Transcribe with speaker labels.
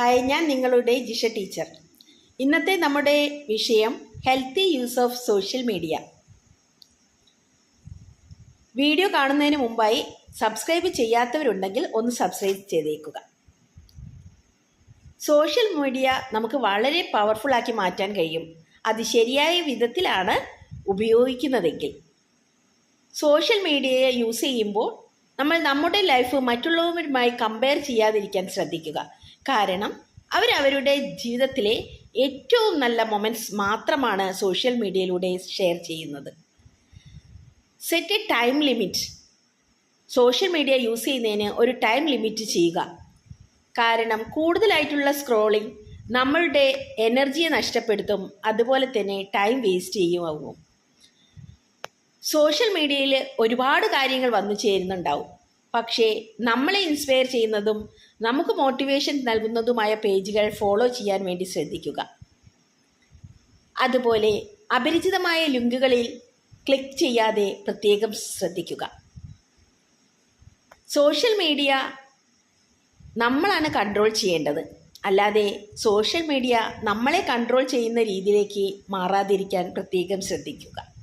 Speaker 1: Hi ഞാൻ നിങ്ങളുടെ Jisha teacher. ഇന്നത്തെ നമ്മുടെ വിഷയം healthy use of social media. Video കാണുന്നതിന് മുമ്പായി സബ്സ്ക്രൈബ് ചെയ്യാത്തവരുണ്ടെങ്കിൽ ഒന്ന് സബ്സ്ക്രൈബ് ചെയ്തേക്കുക. സോഷ്യൽ മീഡിയ നമുക്ക് വളരെ പവർഫുള്ളാക്കി മാറ്റാൻ കഴിയും. അത് ശരിയായ വിധത്തിലാണ് ഉപയോഗിക്കുന്നതെങ്കിൽ. സോഷ്യൽ മീഡിയയെ യൂസ് ചെയ്യുമ്പോൾ നമ്മൾ നമ്മുടെ ലൈഫ് മറ്റുള്ളവരുമായി കമ്പയർ ചെയ്യാതിരിക്കാൻ ശ്രദ്ധിക്കുക. കാരണം അവരവരുടെ ജീവിതത്തിലെ ഏറ്റവും നല്ല മൊമെന്റ്സ് മാത്രമാണ് സോഷ്യൽ മീഡിയയിലൂടെ ഷെയർ ചെയ്യുന്നത്. Set a time limit social media use ചെയ്യുന്നതിന് ഒരു ടൈം ലിമിറ്റ് ചെയ്യുക. കാരണം കൂടുതലായിട്ടുള്ള സ്ക്രോളിംഗ് നമ്മളുടെ എനർജിയെ നഷ്ടപ്പെടുത്തും അതുപോലെ തന്നെ ടൈം വേസ്റ്റ് ചെയ്യുമാകും സോഷ്യൽ മീഡിയയിൽ ഒരുപാട് കാര്യങ്ങൾ വന്നു ചേരുന്നുണ്ടാവും. പക്ഷേ നമ്മളെ ഇൻസ്പയർ ചെയ്യുന്നതും നമുക്ക് മോട്ടിവേഷൻ നൽകുന്നതുമായ പേജുകൾ ഫോളോ ചെയ്യാൻ വേണ്ടി ശ്രദ്ധിക്കുക. അതുപോലെ അപരിചിതമായ ലിങ്കുകളിൽ ക്ലിക്ക് ചെയ്യാതെ പ്രത്യേകം ശ്രദ്ധിക്കുക. സോഷ്യൽ മീഡിയ നമ്മളാണ് കൺട്രോൾ ചെയ്യേണ്ടത്. അല്ലാതെ സോഷ്യൽ മീഡിയ നമ്മളെ കൺട്രോൾ ചെയ്യുന്ന രീതിയിലേക്ക് മാറാതിരിക്കാൻ പ്രത്യേകം ശ്രദ്ധിക്കുക.